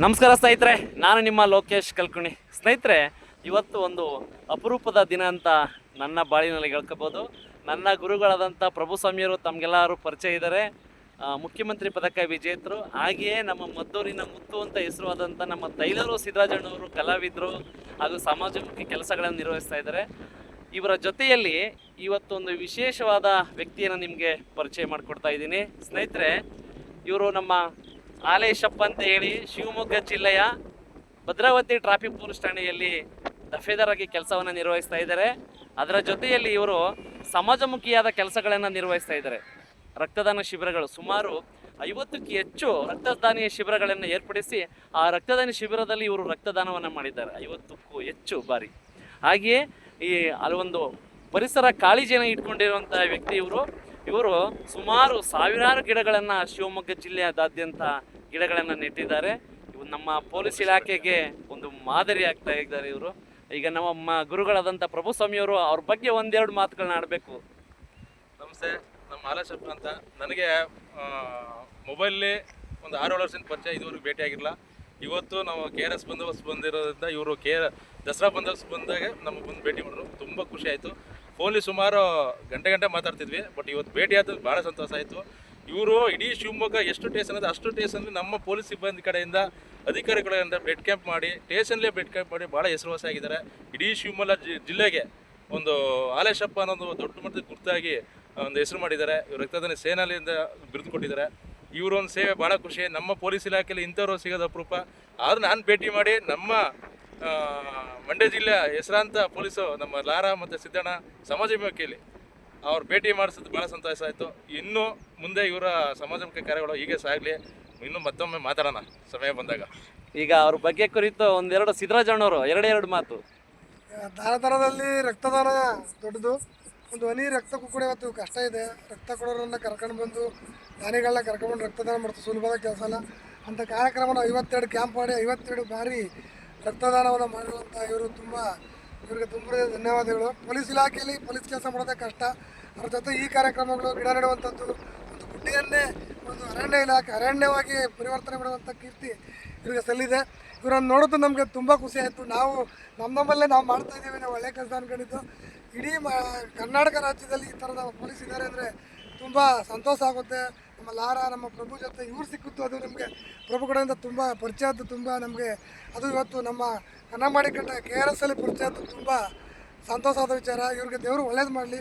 ನಮಸ್ಕಾರ ಸ್ನೇಹಿತರೆ, ನಾನು ನಿಮ್ಮ ಲೋಕೇಶ್ ಕಲ್ಕುಣಿ. ಸ್ನೇಹಿತರೆ, ಇವತ್ತು ಒಂದು ಅಪರೂಪದ ದಿನ ಅಂತ ನನ್ನ ಬಾಳಿನಲ್ಲಿ ಹೇಳ್ಕೋಬೋದು. ನನ್ನ ಗುರುಗಳಾದಂಥ ಪ್ರಭು ಸ್ವಾಮಿಯವರು ತಮಗೆಲ್ಲರೂ ಪರಿಚಯ ಇದ್ದಾರೆ. ಮುಖ್ಯಮಂತ್ರಿ ಪದಕ ವಿಜೇತರು, ಹಾಗೆಯೇ ನಮ್ಮ ಮದ್ದೂರಿನ ಮುತ್ತು ಅಂತ ಹೆಸರುವಾದಂಥ ನಮ್ಮ ತೈಲರು ಸಿದ್ದರಾಜಣ್ಣವರು ಕಲಾವಿದರು ಹಾಗೂ ಸಮಾಜಮುಖಿ ಕೆಲಸಗಳನ್ನು ನಿರ್ವಹಿಸ್ತಾ ಇದ್ದಾರೆ. ಇವರ ಜೊತೆಯಲ್ಲಿ ಇವತ್ತೊಂದು ವಿಶೇಷವಾದ ವ್ಯಕ್ತಿಯನ್ನು ನಿಮಗೆ ಪರಿಚಯ ಮಾಡಿಕೊಡ್ತಾ ಇದ್ದೀನಿ. ಸ್ನೇಹಿತರೆ, ಇವರು ನಮ್ಮ ಆಲೇಶಪ್ಪ ಅಂತ ಹೇಳಿ ಶಿವಮೊಗ್ಗ ಜಿಲ್ಲೆಯ ಭದ್ರಾವತಿ ಟ್ರಾಫಿಕ್ ಪೊಲೀಸ್ ಠಾಣೆಯಲ್ಲಿ ದಫೇದಾರಾಗಿ ಕೆಲಸವನ್ನು ನಿರ್ವಹಿಸ್ತಾ ಇದ್ದಾರೆ. ಅದರ ಜೊತೆಯಲ್ಲಿ ಇವರು ಸಮಾಜಮುಖಿಯಾದ ಕೆಲಸಗಳನ್ನು ನಿರ್ವಹಿಸ್ತಾ ಇದ್ದಾರೆ. ರಕ್ತದಾನ ಶಿಬಿರಗಳು ಸುಮಾರು ಐವತ್ತಕ್ಕೂ ಹೆಚ್ಚು ರಕ್ತದಾನಿಯ ಶಿಬಿರಗಳನ್ನು ಏರ್ಪಡಿಸಿ ಆ ರಕ್ತದಾನಿ ಶಿಬಿರದಲ್ಲಿ ಇವರು ರಕ್ತದಾನವನ್ನು ಮಾಡಿದ್ದಾರೆ. ಐವತ್ತಕ್ಕೂ ಹೆಚ್ಚು ಬಾರಿ. ಹಾಗೆಯೇ ಈ ಅಲ್ಲೊಂದು ಪರಿಸರ ಕಾಳಜಿಯನ್ನು ಇಟ್ಕೊಂಡಿರುವಂಥ ವ್ಯಕ್ತಿ ಇವರು. ಇವರು ಸುಮಾರು ಸಾವಿರಾರು ಗಿಡಗಳನ್ನು ಶಿವಮೊಗ್ಗ ಜಿಲ್ಲೆಯಾದಾದ್ಯಂತ ಗಿಡಗಳನ್ನು ನೆಟ್ಟಿದ್ದಾರೆ. ಇವು ನಮ್ಮ ಪೊಲೀಸ್ ಇಲಾಖೆಗೆ ಒಂದು ಮಾದರಿ ಆಗ್ತಾ ಇದ್ದಾರೆ ಇವರು. ಈಗ ನಮ್ಮ ಗುರುಗಳಾದಂಥ ಪ್ರಭು ಸ್ವಾಮಿಯವರು ಅವ್ರ ಬಗ್ಗೆ ಒಂದೆರಡು ಮಾತುಗಳನ್ನ ಆಡಬೇಕು. ನಮಸ್ತೆ, ನಮ್ಮ ಹಾಲಶಪ್ಪ ಅಂತ. ನನಗೆ ಮೊಬೈಲಲ್ಲಿ ಒಂದು ಆರು ಏಳು ವರ್ಷದಿಂದ ಪರಿಚಯ ಇದುವರೆಗೂ ಭೇಟಿಯಾಗಿರಲಿಲ್ಲ ಇವತ್ತು ನಾವು ಕೆ ಆರ್ ಎಸ್ ಬಂದೋಬಸ್ತ್ ಬಂದಿರೋದ್ರಿಂದ ಇವರು ಕೆ, ದಸರಾ ಬಂದೋಬಸ್ತ್ ಬಂದಾಗ ನಮಗೆ ಬಂದು ಭೇಟಿ ಮಾಡಿದ್ರು. ತುಂಬ ಖುಷಿ ಆಯಿತು. ಫೋನಲ್ಲಿ ಸುಮಾರು ಗಂಟೆ ಗಂಟೆ ಮಾತಾಡ್ತಿದ್ವಿ. ಬಟ್ ಇವತ್ತು ಭೇಟಿ ಆದ ಭಾಳ ಸಂತೋಷ ಆಯಿತು. ಇವರು ಇಡೀ ಶಿವಮೊಗ್ಗ ಎಷ್ಟು ಟೇಷನ್ ಅದ ಅಷ್ಟು ಟೇಷನ್ ನಮ್ಮ ಪೊಲೀಸ್ ಸಿಬ್ಬಂದಿ ಕಡೆಯಿಂದ ಅಧಿಕಾರಿಗಳಿಂದ ಬ್ಲಡ್ ಕ್ಯಾಂಪ್ ಮಾಡಿ ಟೇಷನ್ಲೇ ಬ್ಲಡ್ ಕ್ಯಾಂಪ್ ಮಾಡಿ ಭಾಳ ಹೆಸರುವಾಸಿಯಾಗಿದ್ದಾರೆ ಇಡೀ ಶಿವಮೊಗ್ಗ ಜಿಲ್ಲೆಗೆ ಒಂದು ಆಲೇಶಪ್ಪ ಅನ್ನೋದು ದೊಡ್ಡ ಮಟ್ಟದ ಗುರ್ತಾಗಿ ಒಂದು ಹೆಸರು ಮಾಡಿದ್ದಾರೆ. ಇವರು ರಕ್ತದಾನ ಸೇನಾಲಿಯಿಂದ ಬಿರುದು ಕೊಟ್ಟಿದ್ದಾರೆ ಇವರು ಒಂದು ಸೇವೆ ಭಾಳ ಖುಷಿ. ನಮ್ಮ ಪೊಲೀಸ್ ಇಲಾಖೆಯಲ್ಲಿ ಇಂಥವ್ರು ಸಿಗೋದು ಅಪರೂಪ. ಆದರೂ ನಾನು ಭೇಟಿ ಮಾಡಿ ನಮ್ಮ ಮಂಡ್ಯ ಜಿಲ್ಲೆಯ ಹೆಸರಾಂತ ಪೊಲೀಸು ನಮ್ಮ ಲಾರಾ ಮತ್ತು ಸಿದ್ದಣ್ಣ ಸಮಾಜಮುಖಿಯಲ್ಲಿ ಅವ್ರು ಭೇಟಿ ಮಾಡಿಸಿದ್ದು ಭಾಳ ಸಂತೋಷ ಆಯಿತು. ಇನ್ನೂ ಮುಂದೆ ಇವರ ಸಮಾಜಮುಖಿ ಕಾರ್ಯಗಳು ಹೀಗೆ ಸಾಗಲಿ. ಇನ್ನೂ ಮತ್ತೊಮ್ಮೆ ಮಾತಾಡೋಣ. ಸಮಯ ಬಂದಾಗ. ಈಗ ಅವ್ರ ಬಗ್ಗೆ ಕುರಿತು ಒಂದೆರಡು ಸಿದ್ದರಾಜಣ್ಣವರು ಎರಡು ಮಾತು. ದಾನ ದರದಲ್ಲಿ ರಕ್ತದಾನ ದೊಡ್ಡದು. ಒಂದು ಹನಿ ರಕ್ತಕ್ಕೂ ಕೂಡ ಇವತ್ತು ಕಷ್ಟ ಇದೆ. ರಕ್ತ ಕೊಡೋರನ್ನ ಕರ್ಕೊಂಡು ಬಂದು ದಾನಿಗಳನ್ನ ಕರ್ಕೊಂಡು ರಕ್ತದಾನ ಮಾಡ್ತಾರೆ ಸುಲಭದ ಕೆಲಸ ಅಲ್ಲ. ಅಂಥ ಕಾರ್ಯಕ್ರಮನ ಐವತ್ತೆರಡು ಕ್ಯಾಂಪ್ ಮಾಡಿ ಐವತ್ತೆರಡು ಬಾರಿ ರಕ್ತದಾನವನ್ನು ಮಾಡಿರುವಂಥ ಇವರು ತುಂಬ ಇವರಿಗೆ ತುಂಬ ಧನ್ಯವಾದಗಳು. ಪೊಲೀಸ್ ಇಲಾಖೆಯಲ್ಲಿ ಪೊಲೀಸ್ ಕೆಲಸ ಮಾಡೋದೇ ಕಷ್ಟ. ಅವ್ರ ಜೊತೆ ಈ ಕಾರ್ಯಕ್ರಮಗಳು ಗಿಡ ನೆಡುವಂಥದ್ದು, ಒಂದು ಗುಡ್ಡೆಯನ್ನೇ ಒಂದು ಅರಣ್ಯ ಇಲಾಖೆ, ಅರಣ್ಯವಾಗಿ ಪರಿವರ್ತನೆ ಮಾಡುವಂಥ ಕೀರ್ತಿ ಇವರಿಗೆ ಸಲ್ಲಿದೆ. ಇವರನ್ನು ನೋಡೋದು ನಮಗೆ ತುಂಬ ಖುಷಿ ಆಯಿತು. ನಾವು ನಮ್ಮ ನಮ್ಮಲ್ಲೇ ನಾವು ಮಾಡ್ತಾ ಇದ್ದೀವಿ, ನಾವು ಒಳ್ಳೆ ಕೆಲಸ ಅನ್ಕೊಂಡಿದ್ದು. ಇಡೀ ಕರ್ನಾಟಕ ರಾಜ್ಯದಲ್ಲಿ ಈ ಥರದ ಪೊಲೀಸ್ ಇದ್ದಾರೆ ಅಂದರೆ ತುಂಬ ಸಂತೋಷ ಆಗುತ್ತೆ. ನಮ್ಮ ಲಾರ ನಮ್ಮ ಪ್ರಭು ಜೊತೆ ಇವ್ರು ಸಿಕ್ಕಿತ್ತು ಅದು ನಮಗೆ ಪ್ರಭುಗಳಿಂದ ಕಡೆಯಿಂದ ತುಂಬ ಪರಿಚಯ ಆದ ತುಂಬ ನಮಗೆ ಅದು ಇವತ್ತು ನಮ್ಮ ಕನ್ನಂಬಾಡಿ ಕಟ್ಟ ಕೆ ಆರ್ ಎಸ್ ಅಲ್ಲಿ ಪರಿಚಯ ಆದ ತುಂಬ ಸಂತೋಷ ಆದ ವಿಚಾರ. ಇವ್ರಿಗೆ ದೇವರು ಒಳ್ಳೇದು ಮಾಡಲಿ.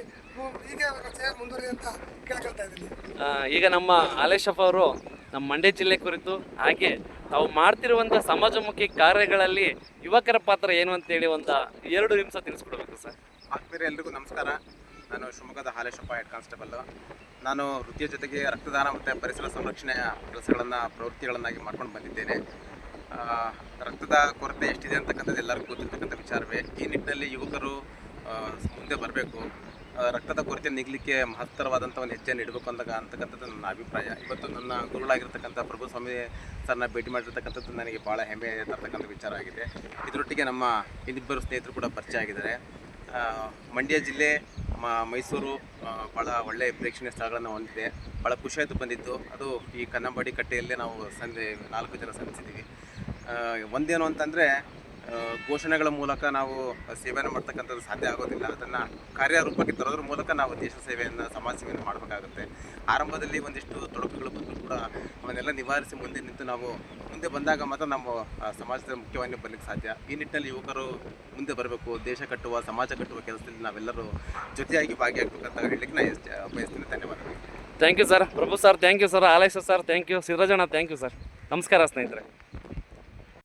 ಹೀಗೆ ಅವರ ಸೇವೆ ಮುಂದುವರಿ ಅಂತ ಕೇಳ್ಕೊಳ್ತಾ ಇದ್ದೀನಿ. ಈಗ ನಮ್ಮ ಹಾಲೇಶಪ್ಪ ಅವರು ನಮ್ಮ ಮಂಡ್ಯ ಜಿಲ್ಲೆ ಕುರಿತು ಹಾಗೆ ತಾವು ಮಾಡ್ತಿರುವಂಥ ಸಮಾಜಮುಖಿ ಕಾರ್ಯಗಳಲ್ಲಿ ಯುವಕರ ಪಾತ್ರ ಏನು ಅಂತೇಳಿ ಒಂದು ಎರಡು ನಿಮಿಷ ತಿಳಿಸ್ಕೊಡ್ಬೇಕು ಸರ್. ಆತ್ಮೀಯರೇ ಎಲ್ರಿಗೂ ನಮಸ್ಕಾರ. ನಾನು ಶಿವಮೊಗ್ಗದ ಹಾಲೇಶಪ್ಪ ಹೆಡ್ ಕಾನ್ಸ್ಟೇಬಲ್ ನಾನು ವೃತ್ತಿಯ ಜೊತೆಗೆ ರಕ್ತದಾನ ಮತ್ತು ಪರಿಸರ ಸಂರಕ್ಷಣೆಯ ಕೆಲಸಗಳನ್ನು, ಪ್ರವೃತ್ತಿಗಳನ್ನಾಗಿ ಮಾಡ್ಕೊಂಡು ಬಂದಿದ್ದೇನೆ. ರಕ್ತದ ಕೊರತೆ ಎಷ್ಟಿದೆ ಅಂತಕ್ಕಂಥದ್ದು ಎಲ್ಲರಿಗೂ ಗೊತ್ತಿರ್ತಕ್ಕಂಥ ವಿಚಾರವೇ. ಈ ನಿಟ್ಟಿನಲ್ಲಿ ಯುವಕರು ಮುಂದೆ ಬರಬೇಕು. ರಕ್ತದ ಕೊರತೆ ನೀಗಲಿಕ್ಕೆ ಮಹತ್ತರವಾದಂಥ ಒಂದು ಹೆಜ್ಜೆಯನ್ನು ಇಡಬೇಕು ಅಂದಾಗ ಅಂತಕ್ಕಂಥದ್ದು ನನ್ನ ಅಭಿಪ್ರಾಯ. ಇವತ್ತು ನನ್ನ ಗುರುಗಳಾಗಿರ್ತಕ್ಕಂಥ ಪ್ರಭು ಸ್ವಾಮಿ ಸರ್ನ ಭೇಟಿ ಮಾಡಿರ್ತಕ್ಕಂಥದ್ದು ನನಗೆ ಭಾಳ ಹೆಮ್ಮೆ ತರ್ತಕ್ಕಂಥ ವಿಚಾರ ಆಗಿದೆ. ಇದರೊಟ್ಟಿಗೆ ನಮ್ಮ ಇನ್ನಿಬ್ಬರು ಸ್ನೇಹಿತರು ಕೂಡ ಪರಿಚಯ ಆಗಿದ್ದಾರೆ. ಮಂಡ್ಯ ಜಿಲ್ಲೆ ಮೈಸೂರು ಭಾಳ ಒಳ್ಳೆಯ ಪ್ರೇಕ್ಷಣೀಯ ಸ್ಥಳಗಳನ್ನು ಹೊಂದಿದೆ. ಭಾಳ ಖುಷಿಯಾಯಿತು ಬಂದಿತ್ತು ಅದು ಈ ಕನ್ನಂಬಾಡಿ ಕಟ್ಟೆಯಲ್ಲೇ ನಾವು ಸಂಜೆ ನಾಲ್ಕು ಜನ ಸಂಧಿಸಿದ್ದೀವಿ ಒಂದೇನು ಅಂತಂದರೆ ಘೋಷಣೆಗಳ ಮೂಲಕ ನಾವು ಸೇವೆಯನ್ನು ಮಾಡ್ತಕ್ಕಂಥದ್ದು ಸಾಧ್ಯ ಆಗೋದಿಲ್ಲ. ಅದನ್ನು ಕಾರ್ಯರೂಪಕ್ಕೆ ತರೋದ್ರ ಮೂಲಕ ನಾವು ದೇಶ ಸೇವೆಯನ್ನು ಸಮಾಜ ಸೇವೆಯನ್ನು ಮಾಡಬೇಕಾಗುತ್ತೆ. ಆರಂಭದಲ್ಲಿ ಒಂದಿಷ್ಟು ತೊಡಕುಗಳು ಬಂದರೂ ಕೂಡ ಅವನ್ನೆಲ್ಲ ನಿವಾರಿಸಿ ಮುಂದೆ ನಿಂತು ನಾವು ಮುಂದೆ ಬಂದಾಗ ಮಾತ್ರ ನಮ್ಮ ಸಮಾಜದ ಮುಖ್ಯವಾಗಿ ಬರಲಿಕ್ಕೆ ಸಾಧ್ಯ. ಈ ನಿಟ್ಟಿನಲ್ಲಿ ಯುವಕರು ಮುಂದೆ ಬರಬೇಕು. ದೇಶ ಕಟ್ಟುವ, ಸಮಾಜ ಕಟ್ಟುವ ಕೆಲಸದಲ್ಲಿ ನಾವೆಲ್ಲರೂ ಜೊತೆಯಾಗಿ ಭಾಗಿಯಾಗಬೇಕಂತ ಹೇಳಲಿಕ್ಕೆ ನಾನು ಬಯಸ್ತೀನಿ. ಧನ್ಯವಾದಗಳು. Thank you sir Prabhu sir thank you sir Alesha sir thank you Siddarajanna thank you sir ನಮಸ್ಕಾರ ಸ್ನೇಹಿತರೆ.